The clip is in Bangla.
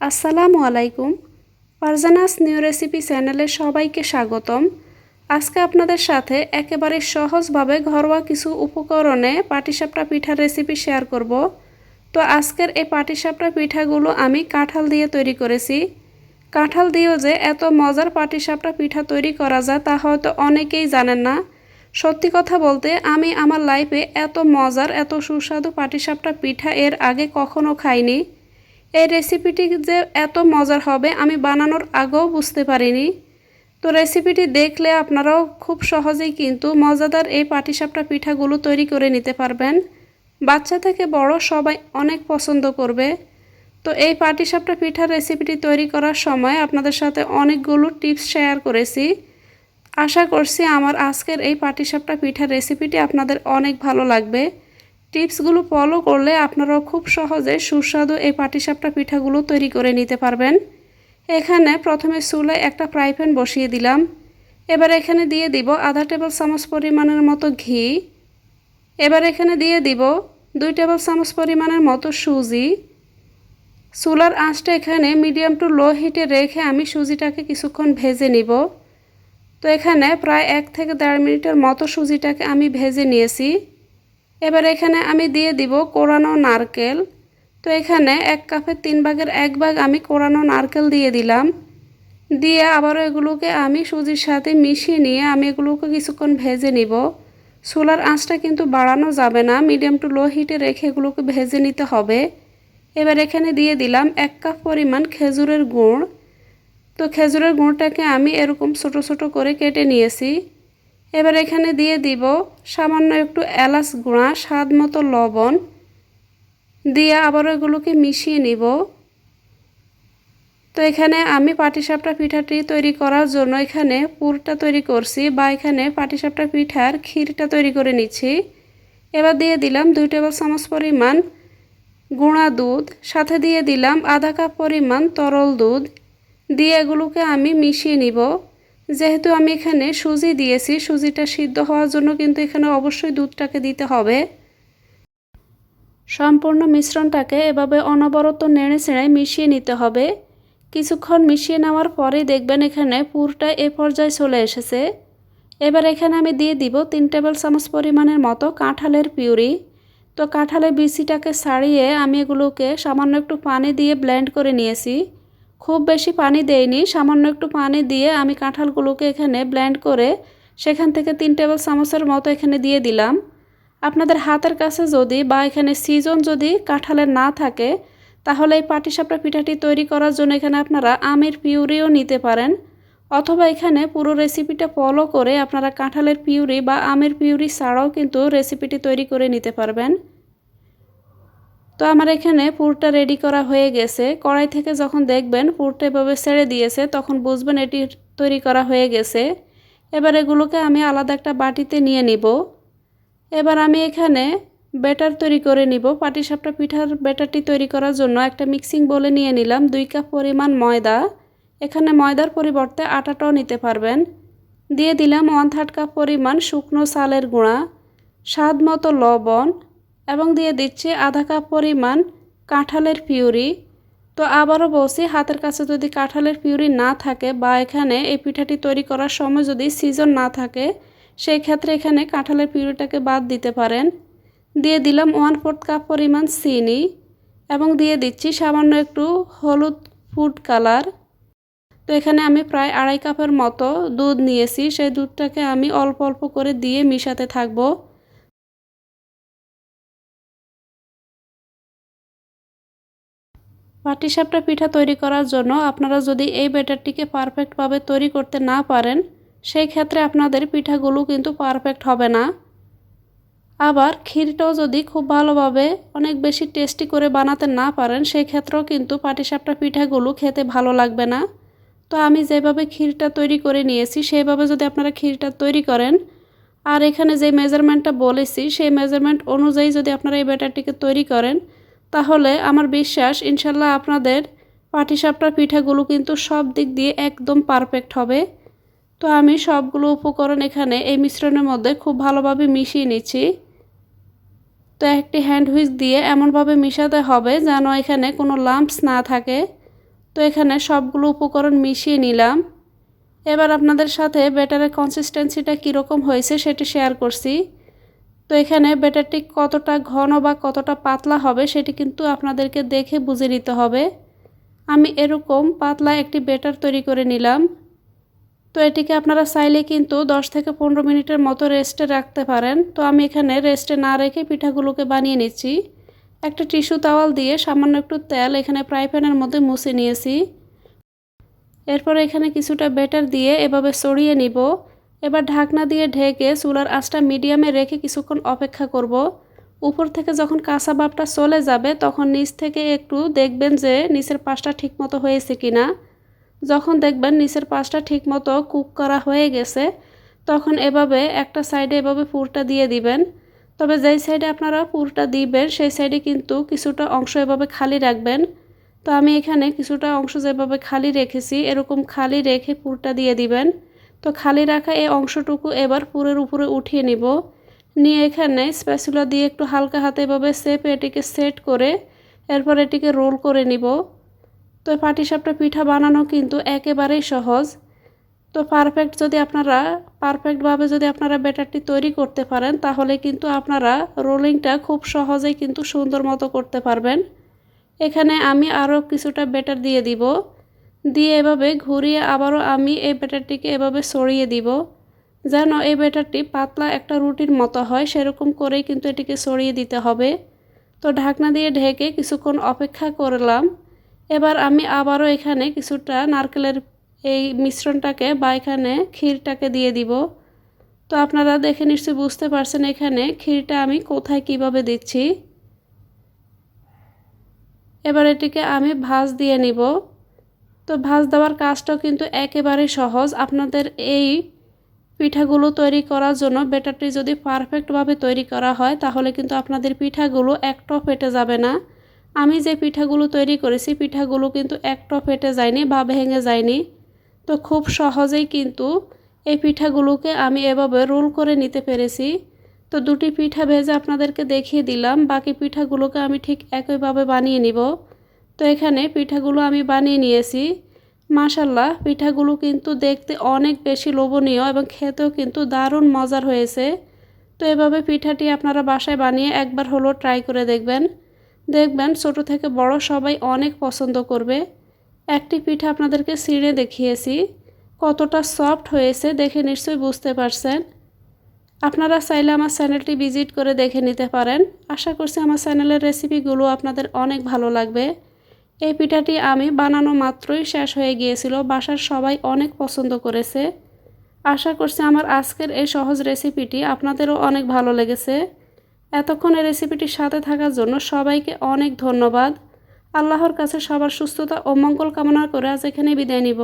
আসসালামু আলাইকুম। ফারজানাস নিউ রেসিপি চ্যানেলে সবাইকে স্বাগতম। আজকে আপনাদের সাথে একেবারে সহজভাবে ঘরোয়া কিছু উপকরণে পাটিসাপটা পিঠার রেসিপি শেয়ার করব। তো আজকের এই পাটিসাপটা পিঠাগুলো আমি কাঁঠাল দিয়ে তৈরি করেছি। কাঁঠাল দিয়েও যে এত মজার পাটিসাপটা পিঠা তৈরি করা যায় তা হয়তো অনেকেই জানেন না। সত্যি কথা বলতে আমি আমার লাইফে এত মজার, এত সুস্বাদু পাটিসাপটা পিঠা এর আগে কখনো খাইনি। রেসিপিটি যে এত মজার হবে, আমি বানানোর আগেও বুঝতে পারিনি। তো রেসিপিটি দেখলে আপনারাও খুব সহজেই কিন্তু মজাদার এই পাটিসাপটা পিঠাগুলো তৈরি করে নিতে পারবেন। বাচ্চা থেকে বড় সবাই অনেক পছন্দ করবে। তো এই পাটিসাপটা পিঠার রেসিপিটি তৈরি করার সময় আপনাদের সাথে অনেকগুলো টিপস শেয়ার করেছি। আশা করছি আমার আজকের এই পাটিসাপটা পিঠার রেসিপিটি আপনাদের অনেক ভালো লাগবে। টিপসগুলো ফলো করলে আপনারাও খুব সহজে সুস্বাদু এই পাটিসাপটা পিঠাগুলো তৈরি করে নিতে পারবেন। এখানে প্রথমে চুলায় একটা ফ্রাই প্যান বসিয়ে দিলাম। এবার এখানে দিয়ে দিব আধা টেবিল চামচ পরিমাণের মতো ঘি। এবার এখানে দিয়ে দিব দুই টেবিল চামচ পরিমাণের মতো সুজি। চুলার আঁচটা এখানে মিডিয়াম টু লো হিটে রেখে আমি সুজিটাকে কিছুক্ষণ ভেজে নিব। তো এখানে প্রায় এক থেকে দেড় মিনিটের মতো সুজিটাকে আমি ভেজে নিয়েছি। এবার এখানে আমি দিয়ে দিব কোরানো নারকেল। তো এখানে এক কাপের তিন ভাগের এক ভাগ আমি কোরানো নারকেল দিয়ে দিলাম। দিয়ে আবারও এগুলোকে আমি সুজির সাথে মিশিয়ে নিয়ে আমি এগুলোকে কিছুক্ষণ ভেজে নিব। সোলার আঁচটা কিন্তু বাড়ানো যাবে না, মিডিয়াম টু লো হিটে রেখে এগুলোকে ভেজে নিতে হবে। এবার এখানে দিয়ে দিলাম এক কাপ পরিমাণ খেজুরের গুড়। তো খেজুরের গুঁড়টাকে আমি এরকম ছোট ছোট করে কেটে নিয়েছি। এবার এখানে দিয়ে দিব সামান্য একটু এলাচ গুঁড়া, স্বাদ মতো লবণ। দিয়ে আবার এগুলোকে মিশিয়ে নিব। তো এখানে আমি পাটিসাপটা পিঠাটি তৈরি করার জন্য এখানে পুরটা তৈরি করছি বা এখানে পাটিসাপটা পিঠার ক্ষীরটা তৈরি করে নিচ্ছি। এবার দিয়ে দিলাম দুই টেবিল চামচ পরিমাণ গুঁড়া দুধ, সাথে দিয়ে দিলাম আধা কাপ পরিমাণ তরল দুধ। দিয়ে এগুলোকে আমি মিশিয়ে নিব। যেহেতু আমি এখানে সুজি দিয়েছি, সুজিটা সিদ্ধ হওয়ার জন্য কিন্তু এখানে অবশ্যই দুধটাকে দিতে হবে। সম্পূর্ণ মিশ্রণটাকে এভাবে অনবরত নেড়ে ছেড়ে মিশিয়ে নিতে হবে। কিছুক্ষণ মিশিয়ে নেওয়ার পরেই দেখবেন এখানে পুরটা এ পর্যায়ে চলে এসেছে। এবার এখানে আমি দিয়ে দিব তিন টেবিল চামচ পরিমাণের মতো কাঁঠালের পিউরি। তো কাঁঠালের বিচিটাকে ছাড়িয়ে আমি এগুলোকে সামান্য একটু পানি দিয়ে ব্লেন্ড করে নিয়েছি। খুব বেশি পানি দেইনি, সামান্য একটু পানি দিয়ে আমি কাঁঠালগুলোকে এখানে ব্লেন্ড করে সেখান থেকে তিন টেবিল চামচের মতো এখানে দিয়ে দিলাম। আপনাদের হাতের কাছে যদি বা এখানে সিজন যদি কাঁঠালের না থাকে, তাহলে এই পাটিসাপটা পিঠাটি তৈরি করার জন্য এখানে আপনারা আমের পিউরিও নিতে পারেন, অথবা এখানে পুরো রেসিপিটা ফলো করে আপনারা কাঁঠালের পিউরি বা আমের পিউরি ছাড়াও কিন্তু রেসিপিটি তৈরি করে নিতে পারবেন। তো আমার এখানে পুরটা রেডি করা হয়ে গেছে। কড়াই থেকে যখন দেখবেন পুরটা এভাবে ছেড়ে দিয়েছে, তখন বুঝবেন এটি তৈরি করা হয়ে গেছে। এবার এগুলোকে আমি আলাদা একটা বাটিতে নিয়ে নিব। এবার আমি এখানে ব্যাটার তৈরি করে নিব। পাটিসাপটা পিঠার ব্যাটারটি তৈরি করার জন্য একটা মিক্সিং বলে নিয়ে নিলাম দুই কাপ পরিমাণ ময়দা। এখানে ময়দার পরিবর্তে আটাটাও নিতে পারবেন। দিয়ে দিলাম ওয়ান থার্ড কাপ পরিমাণ শুকনো চালের গুঁড়া, স্বাদ মতো লবণ এবং দিয়ে দিচ্ছি আধা কাপ পরিমাণ কাঁঠালের পিউরি। তো আবারও বলছি, হাতের কাছে যদি কাঁঠালের পিউরি না থাকে বা এখানে এই পিঠাটি তৈরি করার সময় যদি সিজন না থাকে, সেই ক্ষেত্রে এখানে কাঁঠালের পিউরিটাকে বাদ দিতে পারেন। দিয়ে দিলাম ওয়ান ফোর্থ কাপ পরিমাণ চিনি এবং দিয়ে দিচ্ছি সামান্য একটু হলুদ ফুড কালার। তো এখানে আমি প্রায় আড়াই কাপের মতো দুধ নিয়েছি, সেই দুধটাকে আমি অল্প অল্প করে দিয়ে মিশাতে থাকব। পাটিসাপটা পিঠা তৈরি করার জন্য আপনারা যদি এই ব্যাটারটিকে পারফেক্টভাবে তৈরি করতে না পারেন সেই ক্ষেত্রে আপনাদের পিঠাগুলো কিন্তু পারফেক্ট হবে না। আবার ক্ষীরটাও যদি খুব ভালোভাবে অনেক বেশি টেস্টি করে বানাতে না পারেন সেই ক্ষেত্রেও কিন্তু পাটিসাপটা পিঠাগুলো খেতে ভালো লাগবে না। তো আমি যেভাবে ক্ষীরটা তৈরি করে নিয়েছি সেইভাবে যদি আপনারা ক্ষীরটা তৈরি করেন, আর এখানে যে মেজারমেন্টটা বলেছি, সেই মেজারমেন্ট অনুযায়ী যদি আপনারা এই ব্যাটারটিকে তৈরি করেন তাহলে আমার বিশ্বাস, ইনশাল্লাহ আপনাদের পাটিসাপটার পিঠাগুলো কিন্তু সব দিক দিয়ে একদম পারফেক্ট হবে। তো আমি সবগুলো উপকরণ এখানে এই মিশ্রণের মধ্যে খুব ভালোভাবে মিশিয়ে নিচ্ছি। তো একটি হ্যান্ড হুইচ দিয়ে এমনভাবে মিশাতে হবে যেন এখানে কোনো লাম্পস না থাকে। তো এখানে সবগুলো উপকরণ মিশিয়ে নিলাম। এবার আপনাদের সাথে ব্যাটারের কনসিস্টেন্সিটা কীরকম হয়েছে সেটি শেয়ার করছি। তো এখানে ব্যাটারটি কতটা ঘন বা কতটা পাতলা হবে সেটি কিন্তু আপনাদেরকে দেখে বুঝে নিতে হবে। আমি এরকম পাতলা একটি ব্যাটার তৈরি করে নিলাম। তো এটিকে আপনারা চাইলে কিন্তু 10 থেকে পনেরো মিনিটের মতো রেস্টে রাখতে পারেন। তো আমি এখানে রেস্টে না রেখে পিঠাগুলোকে বানিয়ে নিচ্ছি। একটা টিস্যু তাওয়াল দিয়ে সামান্য একটু তেল এখানে ফ্রাই প্যানের মধ্যে মুছে নিয়েছি। এরপর এখানে কিছুটা বেটার দিয়ে এভাবে সরিয়ে নিব। এবার ঢাকনা দিয়ে ঢেকে চুলার আঁচটা মিডিয়ামে রেখে কিছুক্ষণ অপেক্ষা করব। উপর থেকে যখন কাঁচা ভাবটা চলে যাবে, তখন নিচ থেকে একটু দেখবেন যে নিচের পাশটা ঠিকমতো হয়েছে কি না যখন দেখবেন নিচের পাশটা ঠিকমতো কুক করা হয়ে গেছে, তখন এভাবে একটা সাইডে এভাবে পুরটা দিয়ে দিবেন। তবে যেই সাইডে আপনারা পুরটা দিবেন, সেই সাইডে কিন্তু কিছুটা অংশ এভাবে খালি রাখবেন। তো আমি এখানে কিছুটা অংশ যেভাবে খালি রেখেছি, এরকম খালি রেখে পুরটা দিয়ে দিবেন। তো খালি রাখা এই অংশটুকু এবার পুরের উপরে উঠিয়ে নিব। নিয়ে এখানে স্প্যাচুলা দিয়ে একটু হালকা হাতে এভাবে সেপে এটিকে সেট করে এরপর এটিকে রোল করে নিব। তো পাটিসাপটা পিঠা বানানো কিন্তু একেবারেই সহজ। তো পারফেক্ট যদি আপনারা পারফেক্টভাবে যদি আপনারা ব্যাটারটি তৈরি করতে পারেন, তাহলে কিন্তু আপনারা রোলিংটা খুব সহজেই কিন্তু সুন্দর মতো করতে পারবেন। এখানে আমি আরও কিছুটা ব্যাটার দিয়ে দিব। দিয়ে এভাবে ঘুরিয়ে আবারও আমি এই ব্যাটারটিকে এভাবে সরিয়ে দিব। যেন এই ব্যাটারটি পাতলা একটা রুটির মতো হয়, সেরকম করেই কিন্তু এটিকে সরিয়ে দিতে হবে। তো ঢাকনা দিয়ে ঢেকে কিছুক্ষণ অপেক্ষা করলাম। এবার আমি আবারও এখানে কিছুটা নারকেলের এই মিশ্রণটাকে বা এখানে ক্ষীরটাকে দিয়ে দিব। তো আপনারা দেখে নিশ্চয়ই বুঝতে পারছেন এখানে ক্ষীরটা আমি কোথায় কীভাবে দিচ্ছি। এবার এটিকে আমি ভাজ দিয়ে নিব। তো ভাজ দেওয়ার কাজটাও কিন্তু একেবারেই সহজ। আপনাদের এই পিঠাগুলো তৈরি করার জন্য ব্যাটারটি যদি পারফেক্টভাবে তৈরি করা হয়, তাহলে কিন্তু আপনাদের পিঠাগুলো একটাও ফেটে যাবে না। আমি যে পিঠাগুলো তৈরি করেছি, পিঠাগুলো কিন্তু একটাও ফেটে যায়নি বা ভেঙে যায়নি। তো খুব সহজেই কিন্তু এই পিঠাগুলোকে আমি এভাবে রোল করে নিতে পেরেছি। তো দুটি পিঠা ভেজে আপনাদেরকে দেখিয়ে দিলাম। বাকি পিঠাগুলোকে আমি ঠিক একইভাবে বানিয়ে নিব। তো এখানে পিঠাগুলো আমি বানিয়ে নিয়েছি। মাশাল্লাহ পিঠাগুলো কিন্তু দেখতে অনেক বেশি লোভনীয় এবং খেতেও কিন্তু দারুণ মজার হয়েছে। তো এভাবে পিঠাটি আপনারা বাসায় বানিয়ে একবার হলো ট্রাই করে দেখবেন। দেখবেন ছোট থেকে বড় সবাই অনেক পছন্দ করবে। একটি পিঠা আপনাদেরকে ছিঁড়ে দেখিয়েছি। কতটা সফট হয়েছে দেখে নিশ্চয়ই বুঝতে পারছেন। আপনারা চাইলে আমার চ্যানেলটি ভিজিট করে দেখে নিতে পারেন। আশা করছি আমার চ্যানেলের রেসিপিগুলো আপনাদের অনেক ভালো লাগবে। এই পিঠাটি আমি বানানো মাত্রই শেষ হয়ে গিয়েছিল, বাসার সবাই অনেক পছন্দ করেছে। আশা করছি আমার আজকের এই সহজ রেসিপিটি আপনাদেরও অনেক ভালো লেগেছে। এতক্ষণ এই রেসিপিটির সাথে থাকার জন্য সবাইকে অনেক ধন্যবাদ। আল্লাহর কাছে সবার সুস্থতা ও মঙ্গল কামনা করে আজ এখানে বিদায় নিব।